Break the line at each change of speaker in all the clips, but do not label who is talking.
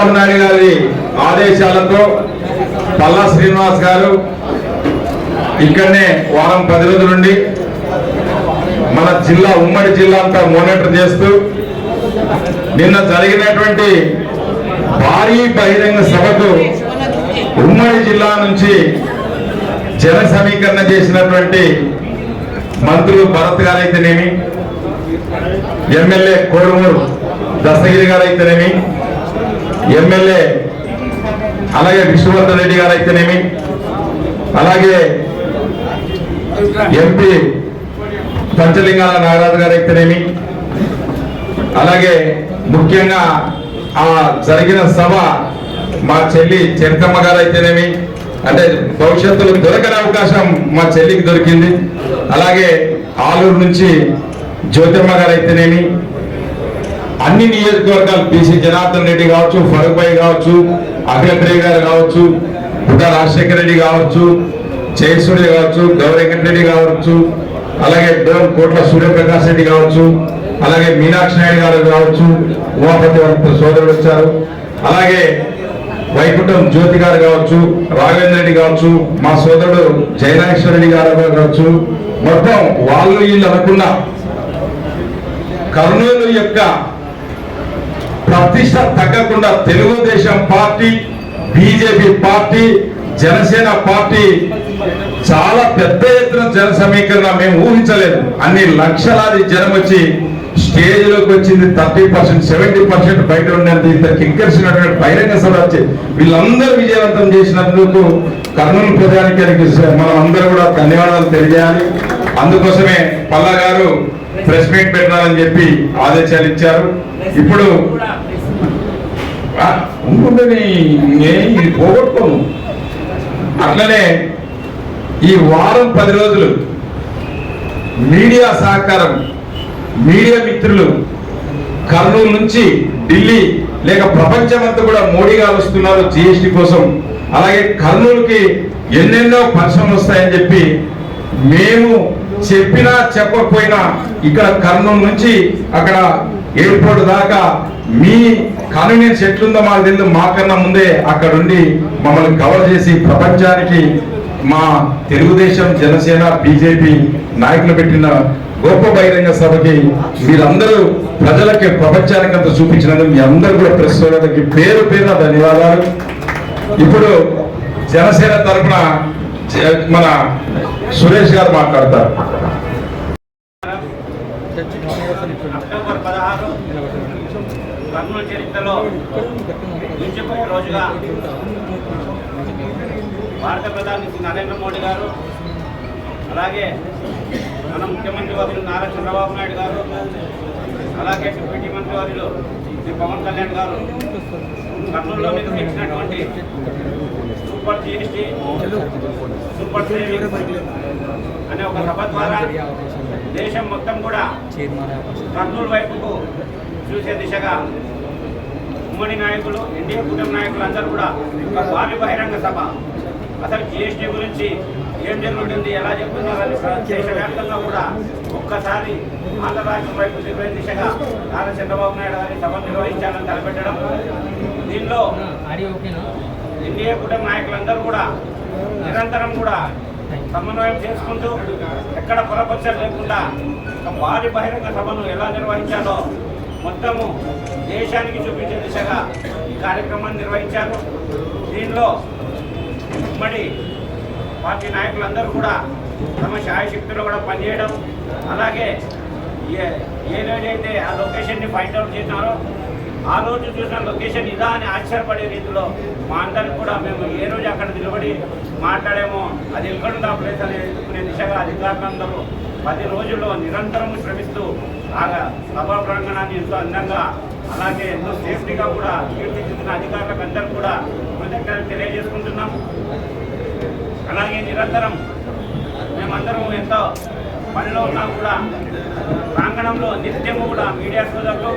చంద్రబాబు నాయుడు గారి ఆదేశాలతో పల్లా శ్రీనివాస్ గారు ఇక్కడనే వారం పది రోజుల నుండి మన జిల్లా ఉమ్మడి జిల్లా అంతా మానిటర్ చేస్తూ నిన్న జరిగినటువంటి భారీ బహిరంగ సభకు ఉమ్మడి జిల్లా నుంచి జన సమీకరణ చేసినటువంటి మంత్రులు భరత్ గారైతేనేమి ఎమ్మెల్యే కోడుమూరు దస్తగిరి గారైతేనేమి ఎమ్మెల్యే అలాగే విష్ణువర్ధన్ రెడ్డి గారు అయితేనేమి అలాగే ఎంపీ పంచలింగాల నాగరాజు అయితేనేమి అలాగే ముఖ్యంగా ఆ జరిగిన సభ మా చెల్లి చరితమ్మ గారు అయితేనేమి అంటే భవిష్యత్తులో దొరకని అవకాశం మా చెల్లికి దొరికింది. అలాగే ఆలూరు నుంచి జ్యోతిమ్మ గారు అయితేనేమి అన్ని నియోజకవర్గాలు బీసీ జనార్దన్ రెడ్డి కావచ్చు ఫరూక్ భాయ్ కావచ్చు అఖిలప్రియ గారు కావచ్చు బుడ్డ రాజశేఖర రెడ్డి కావచ్చు జయసూర్య కావచ్చు గౌరీ రెడ్డి కావచ్చు అలాగే డోన్ కోట్ల సూర్యప్రకాష్ రెడ్డి కావచ్చు అలాగే మీనాక్షి నాయుడు గారు కావచ్చు ఉమాపతి సోదరుడు వచ్చారు. అలాగే వైకుంఠం జ్యోతి గారు కావచ్చు రాఘవేంద్ర రెడ్డి కావచ్చు మా సోదరుడు జయనాగేశ్వర రెడ్డి గారు కావచ్చు. మొత్తం వాళ్ళు వీళ్ళు అనుకున్న కర్నూలు యొక్క ప్రతిష్ట తగ్గకుండా Telugudesam party BJP party Janasena party చాలా పెద్ద ఎత్తున జన సమీకరణ మేము ఊహించలేదు. అన్ని లక్షలాది జనం వచ్చి స్టేజ్లోకి వచ్చింది థర్టీ పర్సెంట్ సెవెంటీ పర్సెంట్ బయట ఉన్నది ఇంత కింకర్సినటువంటి బహిరంగ సభ వచ్చి వీళ్ళందరూ విజయవంతం చేసినందుకు కర్నూలు ప్రజానికి మనం అందరూ కూడా ధన్యవాదాలు తెలియజేయాలి. అందుకోసమే పల్లా గారు ప్రెస్ మీట్ పెట్టాలని చెప్పి ఆదేశాలు ఇచ్చారు. ఇప్పుడు ఉంటుందని ఇది పోగొట్టుకోను. అట్లనే ఈ వారం పది రోజులు మీడియా సహకారం మీడియా మిత్రులు కర్నూలు నుంచి ఢిల్లీ లేక ప్రపంచమంతా కూడా మోడీ గారు వస్తున్నారు జిఎస్టి కోసం. అలాగే కర్నూలుకి ఎన్నెన్నో పరిశ్రమలు వస్తాయని చెప్పి మేము చెప్పినా చెప్పకపోయినా ఇక్కడ కర్నూలు నుంచి అక్కడ ఎయిర్పోర్ట్ దాకా మీ కన్వీనియన్స్ ఎట్లుందో మాకు తెలియదు మాకన్నా ముందే అక్కడుండి మమ్మల్ని కవర్ చేసి ప్రపంచానికి మా తెలుగుదేశం జనసేన బీజేపీ నాయకులు పెట్టిన గొప్ప బహిరంగ సభకి మీరందరూ ప్రజలకి ప్రపంచానికి అంత చూపించినందుకు మీ అందరూ కూడా ప్రెస్ పేరు పేరున ధన్యవాదాలు. ఇప్పుడు జనసేన తరఫున మన సురేష్ గారు మాట్లాడతారు.
అక్టోబర్ పదహారు కర్నూలు చరిత్రలో రోజుగా భారత ప్రధాని నరేంద్ర మోడీ గారు అలాగే మన ముఖ్యమంత్రి వారు నారా చంద్రబాబు నాయుడు గారు అలాగే డిప్యూటీ మంత్రి వారిలో శ్రీ పవన్ కళ్యాణ్ గారు కర్నూలులో నిర్వహించినటువంటి సూపర్ జిఎస్టీ సూపర్ సేవింగ్ అనే ఒక సభ ద్వారా దేశం మొత్తం కూడా కర్నూలు వైపుకు చూసే దిశగా ఉమ్మడి నాయకులు ఎన్డీఏ కుటుంబ నాయకులు అందరూ కూడా భావి బహిరంగ సభ. అసలు జిఎస్టీ గురించి ఏం జరుగుతుంది ఎలా చెప్తున్నారని దేశవ్యాప్తంగా కూడా ఒక్కసారి ఆంధ్ర రాష్ట్రం వైపు తిరిగే దిశగా నారా చంద్రబాబు నాయుడు గారి సభ నిర్వహించాలని తలపెట్టడం. దీనిలో ఎన్డీఏ కూడా నాయకులందరూ కూడా నిరంతరం కూడా సమన్వయం చేసుకుంటూ ఎక్కడ పొరపక్షలు లేకుండా ఒక భారీ బహిరంగ సభను ఎలా నిర్వహించాలో మొత్తము దేశానికి చూపించే దిశగా ఈ కార్యక్రమాన్ని నిర్వహించారు. దీనిలో ఉమ్మడి పార్టీ నాయకులందరూ కూడా తమ శాయశక్తులు కూడా పనిచేయడం అలాగే ఏ ఏ రోజైతే ఆ లొకేషన్ని ఫైండ్ అవుట్ చేసినారో ఆ రోజు చూసిన లొకేషన్ ఇదా అని ఆశ్చర్యపడే రీతిలో మా అందరికి కూడా మేము ఏ రోజు అక్కడ నిలబడి మాట్లాడేమో అది ఎక్కడుంది ప్లేస్ అని ఎదుర్కొనే దిశగా అధికారులందరూ పది రోజుల్లో నిరంతరం శ్రమిస్తూ ఆ సభా ప్రాంగణాన్ని ఎంతో అందంగా అలాగే ఎంతో సేఫ్టీగా కూడా తీర్చిదిద్దిన అధికారులకు అందరూ కూడా కృతజ్ఞతలు తెలియజేసుకుంటున్నాం. అలాగే నిరంతరం మేమందరం ఎంతో పనిలో ఉన్నా కూడా ప్రాంగణంలో నిత్యము కూడా మీడియా సోదరులు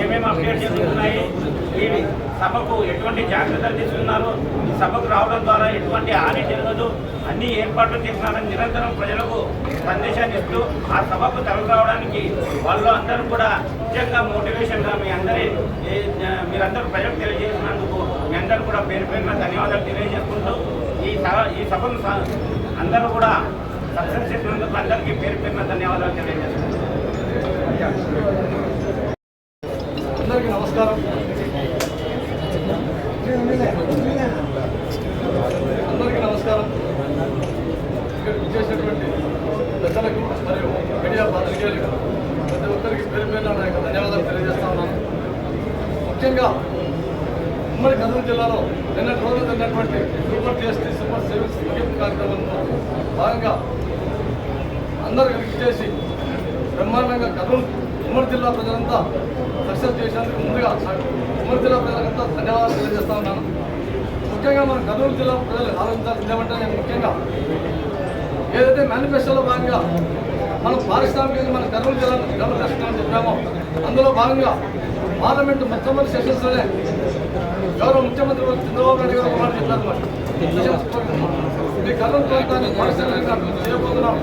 ఏమేమి అప్డేట్ చేస్తున్నాయి ఈ సభకు ఎటువంటి జాగ్రత్తలు తీసుకున్నారు ఈ సభకు రావడం ద్వారా ఎటువంటి హాని జరగదు అన్ని ఏర్పాట్లు చేసినారని నిరంతరం ప్రజలకు సందేశాన్ని ఇస్తూ ఆ సభకు తరలి రావడానికి వాళ్ళు అందరూ కూడా నిజంగా మోటివేషన్గా మీ అందరి మీరందరూ ప్రజలకు తెలియజేసినందుకు మీ అందరూ కూడా పేరు పేరున ధన్యవాదాలు తెలియజేసుకుంటూ ఈ సభ ఈ సభను అందరూ కూడా సక్సెస్ చేసినందుకు అందరికీ పేరు పేరున ధన్యవాదాలు తెలియజేస్తున్నాను
అందరికీ నమస్కారం. అందరికీ నమస్కారం ఇక్కడ చేసినటువంటి పెద్దలకు మరియు మీడియా పాత్రికేయులకు ప్రతి ఒక్కరికి పేరు పేరున నా యొక్క ధన్యవాదాలు తెలియజేస్తా ఉన్నాను ముఖ్యంగా ఉమ్మడి కర్నూలు జిల్లాలో నిన్నటి రోజు జరిగినటువంటి సూపర్ జిఎస్టీ సూపర్ సేవింగ్స్ ముగింపు కార్యక్రమంలో భాగంగా అందరూ కలిసి చేసి బ్రహ్మాండంగా కర్నూలు ఉమ్మడి జిల్లా ప్రజలంతా సక్సెస్ చేసినందుకు ముందుగా ఉమ్మడి జిల్లా ప్రజలంతా ధన్యవాదాలు తెలియజేస్తా ఉన్నాను. ముఖ్యంగా మన కర్నూలు జిల్లా ప్రజలు ఆలోచించాల్సింది ఏమంటే నేను ముఖ్యంగా ఏదైతే మేనిఫెస్టోలో భాగంగా మనం పారిశ్రామికంగా మన కర్నూలు జిల్లాను డెవలప్ చేస్తున్నామని చెప్పామో అందులో భాగంగా పార్లమెంటు మొట్టమొదటి సెషన్స్లోనే గౌరవ ముఖ్యమంత్రి చంద్రబాబు నాయుడు గారు మాట చెప్పారు మీ కర్నూలు ప్రాంతాన్ని పారిశ్రామికంగా అభివృద్ధి చేయబోతున్నాం.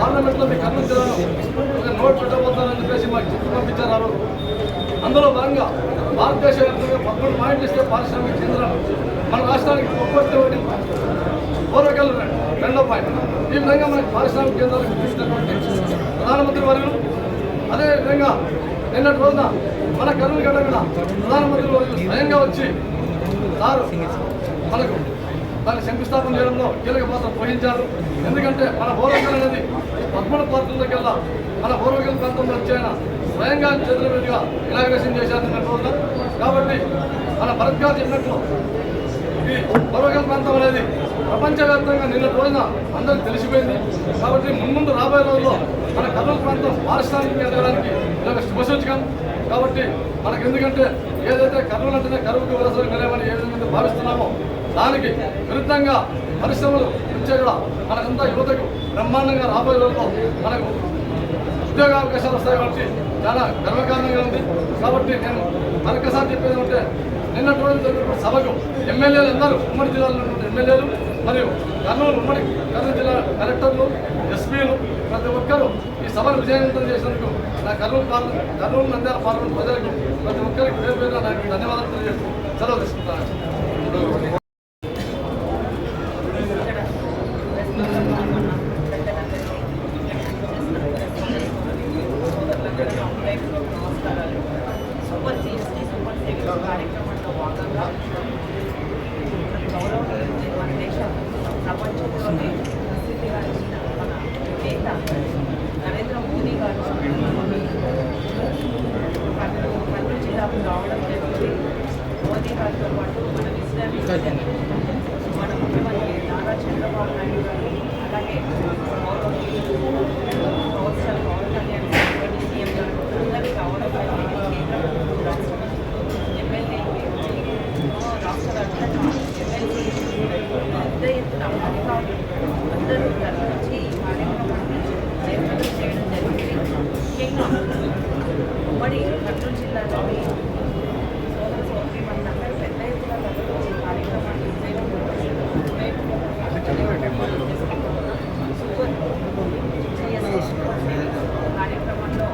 పార్లమెంట్లో మీ కర్నూలు జిల్లాను ఒక నోట్ పెట్టబోతున్నారని చెప్పేసి మాకు చెప్పి పంపించారు. అందులో భాగంగా భారతదేశ వ్యాప్తంగా పదకొండు పాయింట్లు ఇస్తే పారిశ్రామిక కేంద్రాలు. మన రాష్ట్రానికి ఒక్కొక్కటి ఒకటి పూర్వకాలు రెండో పాయింట్. ఈ విధంగా మనకి పారిశ్రామిక కేంద్రాలు గుర్తించినటువంటి ప్రధానమంత్రి వర్గం. అదేవిధంగా నిన్నటి రోజున మన కర్నూలు గడ్డ కూడా ప్రధానమంత్రి వర్యులు స్వయంగా వచ్చి సారు మనకు దాన్ని శంకుస్థాపన చేయడంలో కీలక పాత్ర పోషించారు. ఎందుకంటే మన పూర్వకల్ అనేది పద్మూడు పార్కులకెల్లా మన పూర్వకల్ ప్రాంతంలో వచ్చాయన స్వయంగా చంద్రబాబుగా మీదుగా ఇనాగ్రేషన్ చేశారు నిన్నటి కాబట్టి మన భరత్ గారు చెప్పినట్లు ఈ పూర్వకల్ ప్రాంతం అనేది ప్రపంచవ్యాప్తంగా నిన్న రోజున అందరికి తెలిసిపోయింది. కాబట్టి మున్ముందు రాబోయే రోజుల్లో మన కర్నూలు ప్రాంతం పారిశ్రామికంగా ఎదగడానికి ఇదొక శుభసూచకం. కాబట్టి మనకు ఎందుకంటే ఏదైతే కర్నూలు అంటేనే కరువుకు వలసలు నిలవని ఏ విధంగా భావిస్తున్నామో దానికి విరుద్ధంగా పరిశ్రమలు వచ్చే కూడా మనకంతా యువతకు బ్రహ్మాండంగా రాబోయే రోజుల్లో మనకు ఉద్యోగ అవకాశాలు వస్తాయి కాబట్టి చాలా గర్వకారణంగా ఉంది. కాబట్టి నేను మరొకసారి చెప్పేది ఉంటే నిన్నటి రోజు సభకు ఎమ్మెల్యేలు అందరూ ఉమ్మడి జిల్లాలో ఉన్నటువంటి ఎమ్మెల్యేలు మరియు కర్నూలు ఉమ్మడి కర్నూలు జిల్లా కలెక్టర్లు ఎస్పీలు ప్రతి ఒక్కరూ ఈ సభను విజయవంతం చేసినందుకు నా కర్నూలు పార్లమెంట్ కర్నూలు నంద్యాల పార్లమెంట్ ప్రజలకు ప్రతి ఒక్కరికి పేరు పేరు నాకు ధన్యవాదాలు తెలియజేస్తూ సెలవు తీసుకుంటాను
సూపర్ జిఎస్టీ సూపర్ సేవింగ్స్ కార్యక్రమంలో భాగంగా గౌరవనీయులు మన దేశం ప్రపంచంలోనే ప్రసిద్ధిగాంచిన మన నేత నరేంద్ర మోదీ గారు కర్నూలు జిల్లాకు రావడం జరిగింది. మోదీ గారితో పాటు మన విశ్రాంతి మన ముఖ్యమంత్రి నారా చంద్రబాబు నాయుడు గారు అలాగే గౌరవనీయులు ప్రొఫెసర్ పవన్ కళ్యాణ్ గారు సీఎం గారు అందరూ రావడం జరిగింది కేంద్ర ప్రభుత్వం రాష్ట్రం ఎమ్మెల్యేలు రాష్ట్ర వ్యాప్తంగా ఎమ్మెల్యేలు పెద్ద ఎత్తున అధికారులు అందరూ కలిసి ఈ కార్యక్రమాన్ని చేయడం. జరిగింది ముఖ్యంగా ఉమ్మడి కర్నూలు జిల్లాలోని సోదర సోదరి మనందరూ పెద్ద ఎత్తున తరలించి ఈ కార్యక్రమాన్ని విజయవంతం సూపర్ జిఎస్టీ సూపర్ సేవింగ్స్ కార్యక్రమంలో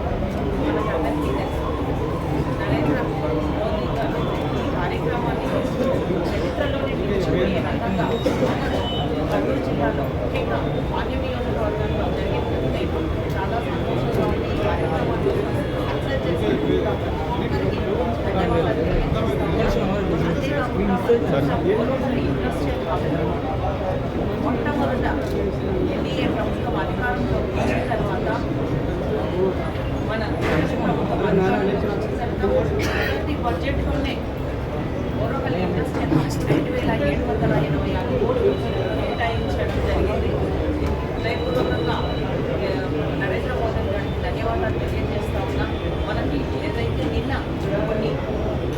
మనకందరికీ తెలుసు నరేంద్ర మోదీ గారు ఈ కార్యక్రమాన్ని చరిత్రలోనే నిలిచిపోయే రకంగా కర్నూలు జిల్లాలో ముఖ్యంగా మాన్య నియోజకవర్గంలో జరిగినందుకే చాలా సంతోషంగా ఉంది ఈ కార్యక్రమాన్ని సక్సెస్ చేసినందుకు అందరికీ ధన్యవాదాలు తెలియజేస్తున్నాను. అంతేకాకుండా సంపూర్ణ ఇండస్ట్రియల్ కాలేజ్ మొట్టమొదట ఎన్డీఏ ప్రభుత్వం అధికారంలోకి వచ్చిన తర్వాత మన ప్రభుత్వం అధికారంలోకి వచ్చిన తర్వాత ప్రతి బడ్జెట్లోనే ఓరకల్ ఇండస్ట్రీ రెండు వేల ఏడు వందల ఎనభై ఆరు కోట్లు కేటాయించడం జరిగింది హృదయపూర్వకంగా ఏ, నరేంద్ర మోదీ గారికి ధన్యవాదాలు తెలియజేస్తా ఉన్నా మనకి ఏదైతే నిన్న కొన్ని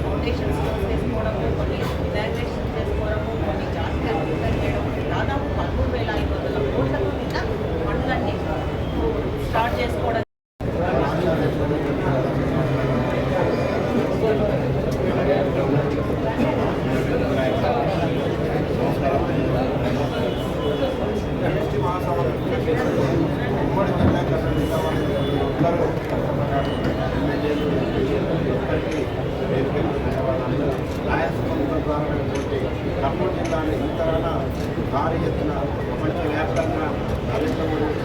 ఫౌండేషన్స్ చేసుకోవడము కొన్ని ఇనాగ్రేషన్ చేసుకోవడము కొన్ని జాతీయ అభివృద్ధి చేయడం దాదాపు పదమూడు వేల ఐదు వందల కోట్లతో నిన్న పనులన్నీ స్టార్ట్ చేసుకోవడం
ప్రధానమైనటువంటి కర్నూలు జిల్లాని ఇంతరాన భారీ ఎత్తున ప్రపంచవ్యాప్తంగా నరేంద్ర మోడీ